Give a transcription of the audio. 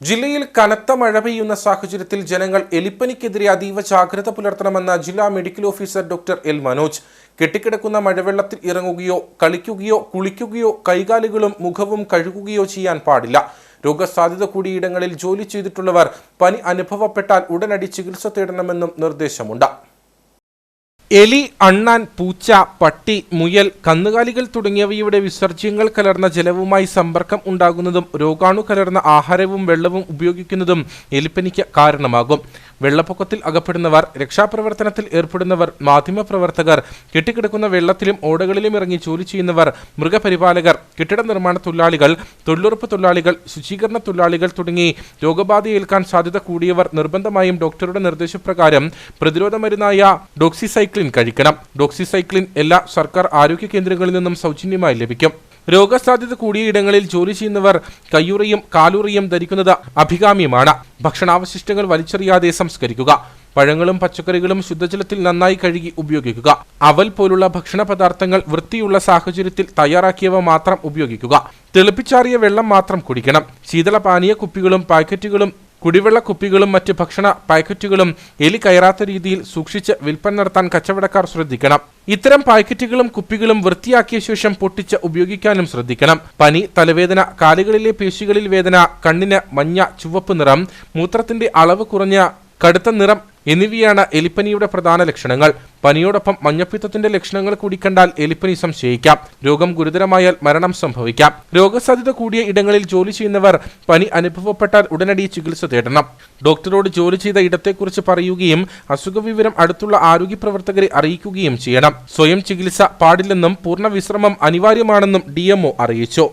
ജില്ലയിൽ കനത്ത മഴ പെയ്യുന്ന സാഹചര്യത്തിൽ ജനങ്ങൾ എലിപ്പനിക്കെതിരെ അതീവ ജാഗ്രത പുലർത്തണമെന്ന ജില്ലാ medical officer doctor L Manoj. കെട്ടിക്കിടക്കുന്ന മഴവെള്ളത്തിൽ ഇറങ്ങുകയോ കളിക്കുകയോ കുളിക്കുകയോ കൈകാലുകളും മുഖവും കഴുകുകയോ ചെയ്യാൻ പാടില്ല. രോഗസാധ്യത കൂടിയ ഇടങ്ങളിൽ ജോലി ചെയ്തിട്ടുള്ളവർ പനി അനുഭവപ്പെട്ടാൽ ഉടനടി ചികിത്സ തേടണമെന്നും നിർദ്ദേശമുണ്ട്. എലി അണ്ണാൻ പൂച്ച പട്ടി മുയൽ കന്നുകാലികൾ തുടങ്ങിയവയുടെ വിസർജ്യങ്ങൾ കലർന്ന ജലവുമായി സമ്പർക്കം ഉണ്ടാകുന്നതും രോഗാണു കലർന്ന ആഹാരവും വെള്ളവും ഉപയോഗിക്കുന്നതും എലിപ്പനിക്ക് കാരണമാകും. വെള്ളപ്പൊക്കത്തിൽ അകപ്പെടുന്നവർ രക്ഷാപ്രവർത്തനത്തിൽ ഏർപ്പെടുന്നവർ മാധ്യമപ്രവർത്തകർ കെട്ടിക്കിടക്കുന്ന വെള്ളത്തിലും ഓടകളിലും ഇറങ്ങി ജോലി ചെയ്യുന്നവർ മൃഗപരിപാലകർ കെട്ടിട നിർമ്മാണ തൊഴിലാളികൾ തൊഴിലുറപ്പ് തൊഴിലാളികൾ ശുചീകരണ തൊഴിലാളികൾ തുടങ്ങി രോഗബാധയേൽക്കാൻ സാധ്യത കൂടിയവർ നിർബന്ധമായും ഡോക്ടറുടെ നിർദ്ദേശപ്രകാരം പ്രതിരോധ മരുന്നായ ഡോക്സിസൈക്ലിൻ കഴിക്കണം. ഡോക്സിസൈക്ലിൻ എല്ലാ സർക്കാർ ആരോഗ്യ കേന്ദ്രങ്ങളിൽ നിന്നും സൗജന്യമായി ലഭിക്കും. രോഗസാധ്യത കൂടിയ ഇടങ്ങളിൽ ജോലി ചെയ്യുന്നവർ കയ്യുറയും കാലുറയും ധരിക്കുന്നത് അഭികാമ്യമാണ്. ഭക്ഷണാവശിഷ്ടങ്ങൾ വലിച്ചെറിയാതെ സംസ്കരിക്കുക. പഴങ്ങളും പച്ചക്കറികളും ശുദ്ധജലത്തിൽ നന്നായി കഴുകി ഉപയോഗിക്കുക. അവൽ പോലുള്ള ഭക്ഷണ പദാർത്ഥങ്ങൾ വൃത്തിയുള്ള സാഹചര്യത്തിൽ തയ്യാറാക്കിയവ മാത്രം ഉപയോഗിക്കുക. തെളിപ്പിച്ചാറിയ വെള്ളം മാത്രം കുടിക്കണം. ശീതളപാനീയ കുപ്പികളും പാക്കറ്റുകളും കുടിവെള്ള കുപ്പികളും മറ്റ് ഭക്ഷണ പാക്കറ്റുകളും എലി കയറാത്ത രീതിയിൽ സൂക്ഷിച്ച് വിൽപ്പന നടത്താൻ കച്ചവടക്കാർ ശ്രദ്ധിക്കണം. ഇത്തരം പാക്കറ്റുകളും കുപ്പികളും വൃത്തിയാക്കിയ ശേഷം പൊട്ടിച്ച് ഉപയോഗിക്കാനും ശ്രദ്ധിക്കണം. പനി തലവേദന കാലുകളിലെ പേശികളിൽ വേദന കണ്ണിന് മഞ്ഞ ചുവപ്പ് നിറം മൂത്രത്തിന്റെ അളവ് കുറഞ്ഞ കടുത്ത നിറം എന്നിവയാണ് എലിപ്പനിയുടെ പ്രധാന ലക്ഷണങ്ങൾ. പനിയോടൊപ്പം മഞ്ഞപ്പിത്തത്തിന്റെ ലക്ഷണങ്ങൾ കൂടി കണ്ടാൽ എലിപ്പനി സംശയിക്കാം. രോഗം ഗുരുതരമായാൽ മരണം സംഭവിക്കാം. രോഗസാധ്യത കൂടിയ ഇടങ്ങളിൽ ജോലി ചെയ്യുന്നവർ പനി അനുഭവപ്പെട്ടാൽ ഉടനടി ചികിത്സ തേടണം. ഡോക്ടറോട് ജോലി ചെയ്ത ഇടത്തെക്കുറിച്ച് പറയുകയും അസുഖവിവരം അടുത്തുള്ള ആരോഗ്യ പ്രവർത്തകരെ അറിയിക്കുകയും ചെയ്യണം. സ്വയം ചികിത്സ പാടില്ലെന്നും പൂർണ വിശ്രമം അനിവാര്യമാണെന്നും ഡി അറിയിച്ചു.